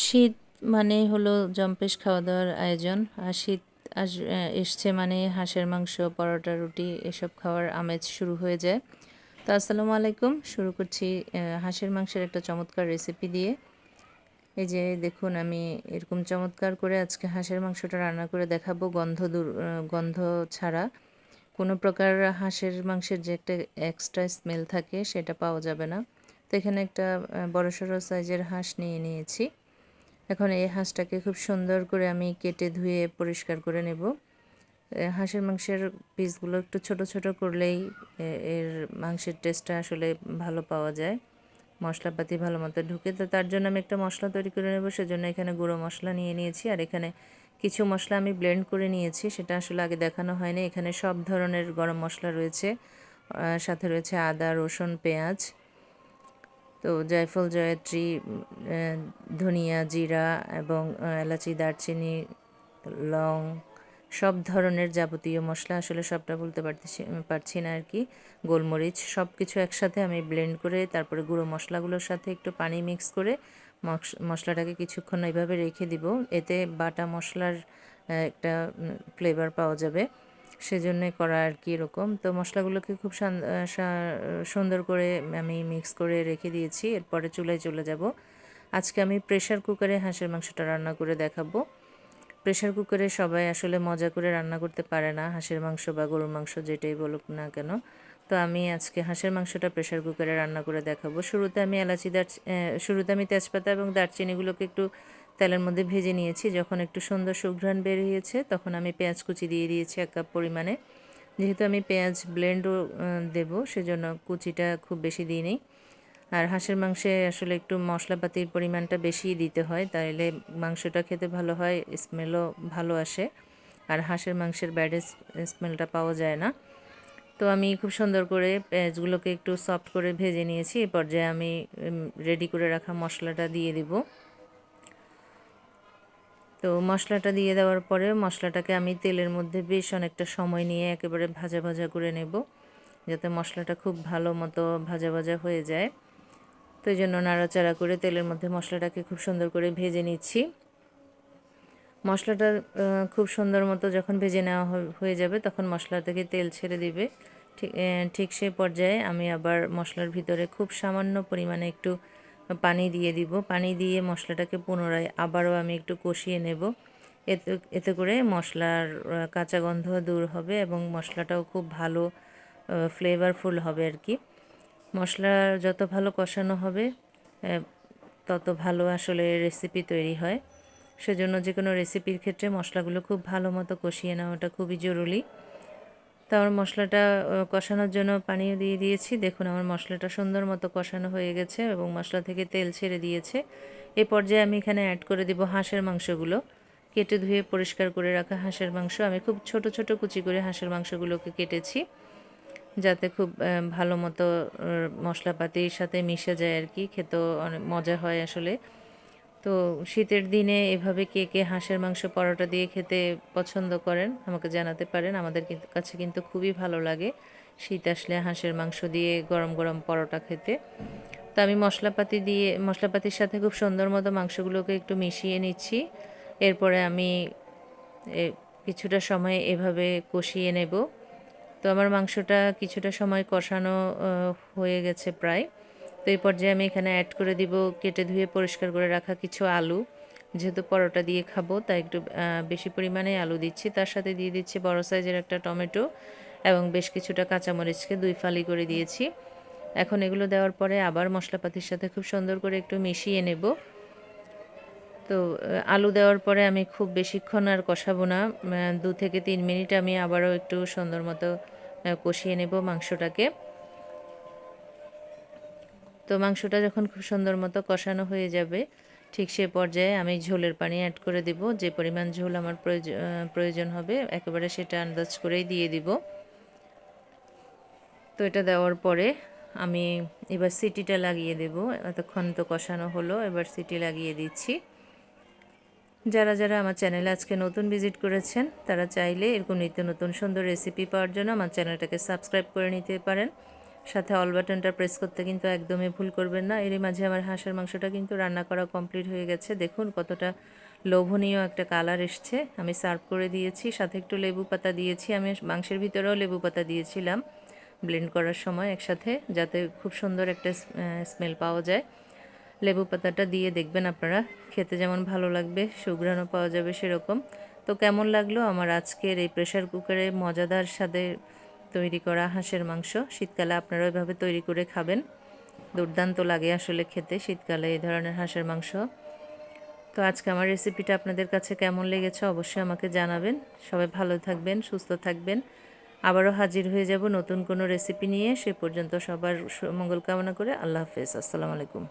শীত মানে হলো জম্পেশ খাওয়া দাওয়ার আয়োজন। আর শীত আস এসছে মানে হাঁসের মাংস, পরোটা, রুটি এসব খাওয়ার আমেজ শুরু হয়ে যায়। তো আসসালামু আলাইকুম, শুরু করছি হাঁসের মাংসের একটা চমৎকার রেসিপি দিয়ে। এই যে দেখুন, আমি এরকম চমৎকার করে আজকে হাঁসের মাংসটা রান্না করে দেখাবো গন্ধ দূর গন্ধ ছাড়া। কোনো প্রকার হাঁসের মাংসের যে একটা এক্সট্রা স্মেল থাকে, সেটা পাওয়া যাবে না। তো এখানে একটা বড়সড় সাইজের হাঁস নিয়ে নিয়েছি। এখন এই হাঁসটাকে খুব সুন্দর করে আমি কেটে ধুয়ে পরিষ্কার করে নেব। হাঁসের মাংসের পিসগুলো একটু ছোট ছোট করলেই এর মাংসের টেস্টটা আসলে ভালো পাওয়া যায়। মশলাপাতি ভালো মতো ঢুকে তো তার জন্য আমি একটা মশলা তৈরি করে নেব, সেজন্য এখানে গুঁড়ো মশলা নিয়ে নিয়েছি। আর এখানে কিছু মশলা আমি ব্লেন্ড করে নিয়েছি, সেটা আসলে আগে দেখানো হয়নি। এখানে সব ধরনের গরম মশলা রয়েছে সাথে রয়েছে আদা, রসুন, পেঁয়াজ। তো জায়ফল, জয়ত্রী ধনিয়া, জিরা এবং এলাচি, দারচিনি, লং সব ধরনের যাবতীয় মশলা আসলে সবটা বলতে পারতেছি, পারছি না আর কি। গোলমরিচ সব কিছু একসাথে আমি ব্লেন্ড করে তারপরে গুঁড়ো মশলাগুলোর সাথে একটু পানি মিক্স করে মশলাটাকে কিছুক্ষণ এইভাবে রেখে দিব। এতে বাটা মশলার একটা ফ্লেভার পাওয়া যাবে। সেজন্যে করা আর কি এরকম। তো মশলাগুলোকে খুব সুন্দর করে আমি মিক্স করে রেখে দিয়েছি। এরপরে চুলায় চলে যাব। আজকে আমি প্রেশার কুকারে হাঁসের মাংসটা রান্না করে দেখাবো। প্রেশার কুকারে সবাই আসলে মজা করে রান্না করতে পারে না, হাঁসের মাংস বা গরুর মাংস যেটাই বলুক না কেন। তো আমি আজকে হাঁসের মাংসটা প্রেশার কুকারে রান্না করে দেখাবো। শুরুতে আমি এলাচি দার শুরুতে আমি তেজপাতা এবং দারচিনিগুলোকে একটু তেলের মধ্যে ভেজে নিয়েছি। যখন একটু সুন্দর সুঘ্রাণ বেরিয়েছে তখন আমি পেঁয়াজ কুচি দিয়ে দিয়েছি এক কাপ পরিমাণে। যেহেতু আমি পেঁয়াজ ব্লেন্ডও দেব, সেজন্য কুচিটা খুব বেশি দিই নেই। আর হাঁসের মাংসে আসলে একটু মশলাপাতির পরিমাণটা বেশি দিতে হয়, তাইলে মাংসটা খেতে ভালো হয় স্মেলও ভালো আসে। আর হাঁসের মাংসের ব্যাড স্মেলটা পাওয়া যায় না। তো আমি খুব সুন্দর করে পেঁয়াজগুলোকে একটু সফট করে ভেজে নিয়েছি। এই পর্যায়ে আমি রেডি করে রাখা মশলাটা দিয়ে দিব। তো মশলাটা দিয়ে দেওয়ার পরে মশলাটাকে আমি তেলের মধ্যে বেশ অনেকটা সময় নিয়ে একেবারে ভাজা ভাজা করে নেব, যাতে মশলাটা খুব ভালো মতো ভাজা ভাজা হয়ে যায়। তো এই জন্য নাড়াচাড়া করে তেলের মধ্যে মশলাটাকে খুব সুন্দর করে ভেজে নিচ্ছি। মশলাটা খুব সুন্দর মতো যখন ভেজে নেওয়া হয়ে যাবে তখন মশলা থেকে তেল ছেড়ে দিবে। ঠিক ঠিক সেই পর্যায়ে আমি আবার মশলার ভিতরে খুব সামান্য পরিমাণে একটু পানি দিয়ে দিব। পানি দিয়ে মশলাটাকে পুনরায় আবারও আমি একটু কষিয়ে নেব। এতে এতে করে মশলার কাঁচা গন্ধ দূর হবে এবং মশলাটাও খুব ভালো ফ্লেভারফুল হবে আর কি। মশলা যত ভালো কষানো হবে তত ভালো আসলে রেসিপি তৈরি হয়। সেজন্য যে কোনো রেসিপির ক্ষেত্রে মশলাগুলো খুব ভালো মতো কষিয়ে নেওয়াটা খুবই জরুরি। তো আমার মশলাটা কষানোর জন্য পানিও দিয়ে দিয়েছি। দেখুন আমার মশলাটা সুন্দর মতো কষানো হয়ে গেছে এবং মশলা থেকে তেল ছেড়ে দিয়েছে। এ পর্যায়ে আমি এখানে অ্যাড করে দিব হাঁসের মাংসগুলো। কেটে ধুয়ে পরিষ্কার করে রাখা হাঁসের মাংস। আমি খুব ছোট ছোট কুচি করে হাঁসের মাংসগুলোকে কেটেছি যাতে খুব ভালো মতো মশলাপাতির সাথে মিশে যায় আর কি। খেতেও অনেক মজা হয় আসলে। তো শীতের দিনে এভাবে কে কে হাঁসের মাংস পরোটা দিয়ে খেতে পছন্দ করেন, আমাকে জানাতে পারেন। আমাদের কাছে কিন্তু খুবই ভালো লাগে শীত আসলে হাঁসের মাংস দিয়ে গরম গরম পরোটা খেতে। তো আমি মশলাপাতি দিয়ে, মশলাপাতির সাথে খুব সুন্দর মতো মাংসগুলোকে একটু মিশিয়ে নিচ্ছি। এরপরে আমি কিছুটা সময় এভাবে কষিয়ে নেব। তো আমার মাংসটা কিছুটা সময় কষানো হয়ে গেছে প্রায়। তো এই পর্যায়ে আমি এখানে অ্যাড করে দিব, কেটে ধুয়ে পরিষ্কার করে রাখা কিছু আলু। যেহেতু পরোটা দিয়ে খাব, তাই একটু বেশি পরিমাণে আলু দিচ্ছি। তার সাথে দিয়ে দিচ্ছি বড় সাইজের একটা টমেটো এবং বেশ কিছুটা কাঁচামরিচকে দুই ফালি করে দিয়েছি। এখন এগুলো দেওয়ার পরে আবার মশলাপাতির সাথে খুব সুন্দর করে একটু মিশিয়ে নেব। তো আলু দেওয়ার পরে আমি খুব বেশিক্ষণ আর কষাবো না। দু থেকে তিন মিনিট আমি আবারও একটু সুন্দর মতো কষিয়ে নেব মাংসটাকে। তো মাংসটা যখন খুব সুন্দর মতো কষানো হয়ে যাবে, ঠিক সে পর্যায়ে আমি ঝোলের পানি অ্যাড করে দিব। যে পরিমাণ ঝোল আমার প্রয়োজন হবে, একেবারে সেটা আন্দাজ করেই দিয়ে দিব। তো এটা দেওয়ার পরে আমি এবার সিটিটা লাগিয়ে দেব। এতক্ষণ তো কষানো হলো, এবার সিটি লাগিয়ে দিচ্ছি। যারা যারা আমার চ্যানেলে আজকে নতুন ভিজিট করেছেন, তারা চাইলে এরকম নিত্য নতুন সুন্দর রেসিপি পাওয়ার জন্য আমার চ্যানেলটাকে সাবস্ক্রাইব করে নিতে পারেন। সাথে অল বাটনটা প্রেস করতে কিন্তু একদমই ভুল করবেন না। এরই মাঝে আমার হাঁসের মাংসটা কিন্তু রান্না করা কমপ্লিট হয়ে গেছে। দেখুন কতটা লোভনীয় একটা কালার এসছে। আমি সার্ভ করে দিয়েছি, সাথে একটু লেবু পাতা দিয়েছি। আমি মাংসের ভিতরেও লেবু পাতা দিয়েছিলাম ব্লেন্ড করার সময় একসাথে, যাতে খুব সুন্দর একটা স্মেল পাওয়া যায়। লেবু পাতাটা দিয়ে দেখবেন আপনারা, খেতে যেমন ভালো লাগবে, সুঘ্রাণও পাওয়া যাবে সেরকম। তো কেমন লাগল আমার আজকের এই প্রেশার কুকারে মজাদার স্বাদে তৈরি করা হাঁসের মাংস। শীতকালে আপনারা ওইভাবে তৈরি করে খাবেন। দুর্দান্ত লাগে আসলে খেতে শীতকালে এই ধরনের হাঁসের মাংস। তো আজকে আমার রেসিপিটা আপনাদের কাছে কেমন লেগেছে অবশ্যই আমাকে জানাবেন। সবাই ভালো থাকবেন, সুস্থ থাকবেন। আবারও হাজির হয়ে যাব নতুন কোনো রেসিপি নিয়ে। সে পর্যন্ত সবার মঙ্গল কামনা করে আল্লাহ হাফেজ। আসসালামু আলাইকুম।